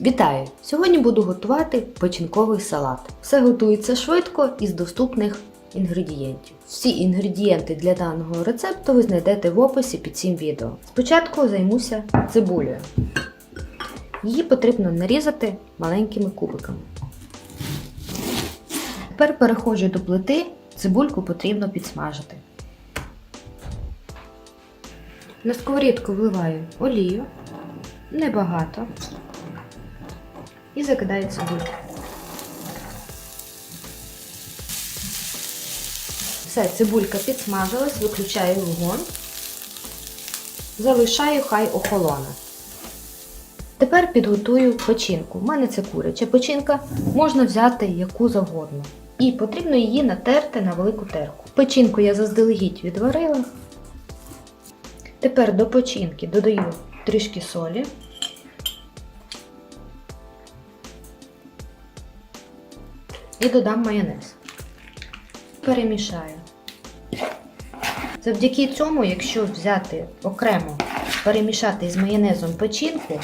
Вітаю! Сьогодні буду готувати печінковий салат. Все готується швидко і з доступних інгредієнтів. Всі інгредієнти для даного рецепту ви знайдете в описі під цим відео. Спочатку займуся цибулею. Її потрібно нарізати маленькими кубиками. Тепер переходжу до плити, цибульку потрібно підсмажити. На сковорідку вливаю олію, небагато і закидаю цибульку. Все, цибулька підсмажилась, виключаю вогонь, залишаю, хай охолоне. Тепер підготую печінку. У мене це куряча печінка, можна взяти яку завгодно. І потрібно її натерти на велику терку. Печінку я заздалегідь відварила. Тепер до печінки додаю трішки солі. І додам майонез. Перемішаю. Завдяки цьому, якщо взяти окремо, перемішати з майонезом печінку,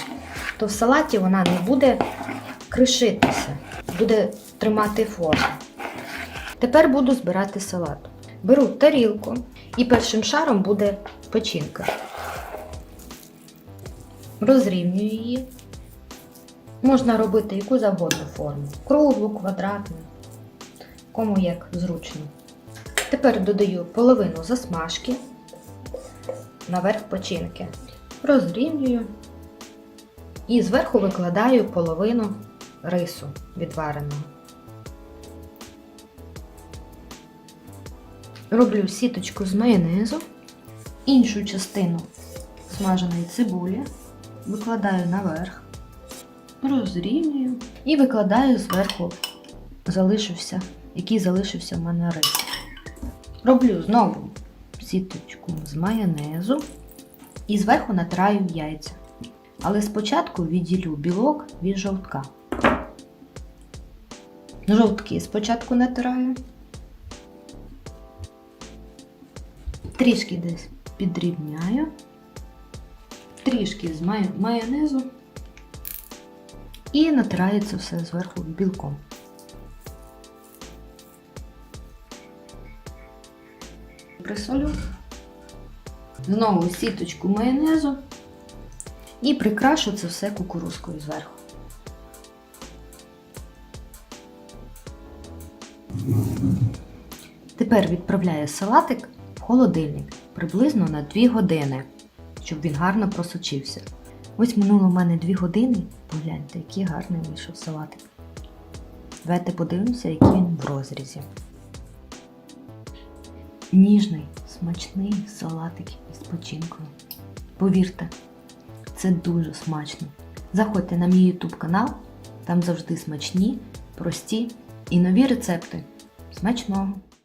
то в салаті вона не буде кришитися, буде тримати форму. Тепер буду збирати салат. Беру тарілку і першим шаром буде печінка. Розрівнюю її. Можна робити яку завгодно форму. Круглу, квадратну, кому як зручно. Тепер додаю половину засмажки наверх печінки. Розрівнюю і зверху викладаю половину рису відвареного. Роблю сіточку з майонезу, іншу частину смаженої цибулі викладаю наверх розрівнюю і викладаю зверху залишився, який залишився в мене рис. Роблю знову сіточку з майонезу і зверху натираю яйця. Але спочатку відділю білок від жовтка. Жовтки спочатку натираю. Трішки десь підрівняю, трішки з май- майонезу і натирається все зверху білком. Присолю. Знову сіточку майонезу і прикрашу це все кукурузкою зверху. Тепер відправляю салатик в холодильник приблизно на 2 години, щоб він гарно просочився. Ось минуло в мене 2 години. Погляньте, який гарний вийшов салатик. Давайте подивимося, який він в розрізі. Ніжний, смачний салатик із печінкою. Повірте, це дуже смачно. Заходьте на мій YouTube канал, там завжди смачні, прості і нові рецепти. Смачного!